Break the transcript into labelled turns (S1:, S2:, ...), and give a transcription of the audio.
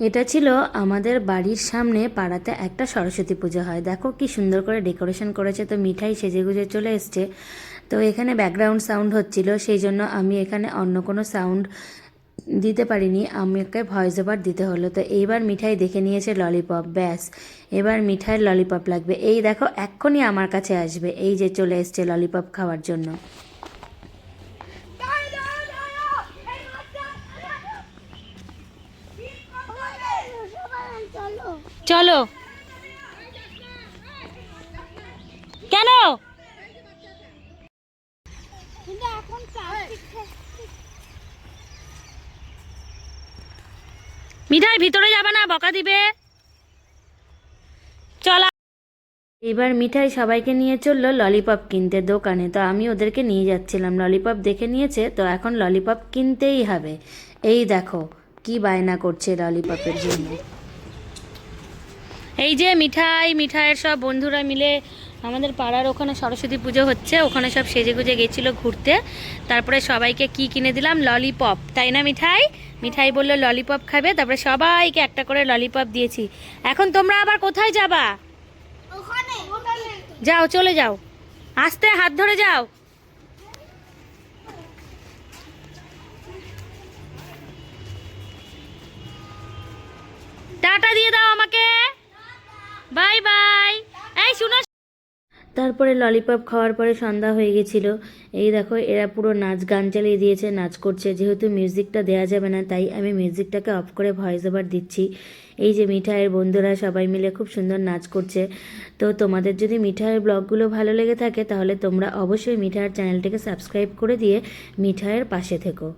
S1: এটা ছিল আমাদের বাড়ির সামনে পাড়াতে একটা সরস্বতী পুজো হয়। দেখো কি সুন্দর করে ডেকোরেশন করেছে, তো মিঠাই সেজে গুজে চলে এসছে। তো এখানে ব্যাকগ্রাউন্ড সাউন্ড হচ্ছিল, সেই জন্য আমি এখানে অন্য কোনো সাউন্ড দিতে পারিনি, আমাকে ভয়েস ওভার দিতে হলো। তো এইবার মিঠাই দেখে নিয়েছে ললিপপ, ব্যাস। এবার মিঠাইয়ের ললিপপ লাগবে। এই দেখো, এক্ষুনি আমার কাছে আসবে, এই যে চলে এসছে ললিপপ খাওয়ার জন্য।
S2: চলো।
S1: চলো। কেন? মিঠাই ভিতরে যাবে না বকা দিবে। চলা। এবার মিঠাই সবাইকে নিয়ে চলল ললিপপ কিনতে দোকানে। তো আমি ওদেরকে নিয়ে যাচ্ছিলাম। ললিপপ দেখে নিয়েছে তো এখন ললিপপ কিনতেই হবে। এই দেখো কি বায়না করছে ললিপপের জন্য। এই যে মিঠাই মিঠাইয়ের সব বন্ধুরা মিলে আমাদের পাড়ার ওখানে সরস্বতী পুজো হচ্ছে ওখানে সব সেজে গুজে গেছিল ঘুরতে। তারপরে সবাইকে কি কিনে দিলাম? ললিপপ। তাই না মিঠাই? মিঠাই বলল ললিপপ খাবে। তারপরে সবাইকে একটা করে ললিপপ দিয়েছি। এখন তোমরা আবার কোথায় যাবা? যাও চলে যাও। আস্তে হাত ধরে যাও। টাটা দিয়ে দাও আমাকে। Bye bye. এই শুনো। তারপরে ললিপপ খাওয়ার পরে সন্ধ্যা হয়ে গেছিল। এই দেখো, এরা পুরো নাচ গান চালিয়ে দিয়েছে, নাচ করছে। যেহেতু মিউজিকটা দেওয়া যাবে না, তাই আমি মিউজিকটাকে অফ করে ভয়েস ওভার দিচ্ছি। এই যে মিঠাইয়ের বন্ধুরা সবাই মিলে খুব সুন্দর নাচ করছে। তো তোমাদের যদি মিঠাইয়ের ব্লগগুলো ভালো লেগে থাকে, তাহলে তোমরা অবশ্যই মিঠাইয়ের চ্যানেলটিকে সাবস্ক্রাইব করে দিয়ে মিঠাইয়ের পাশে থেকো।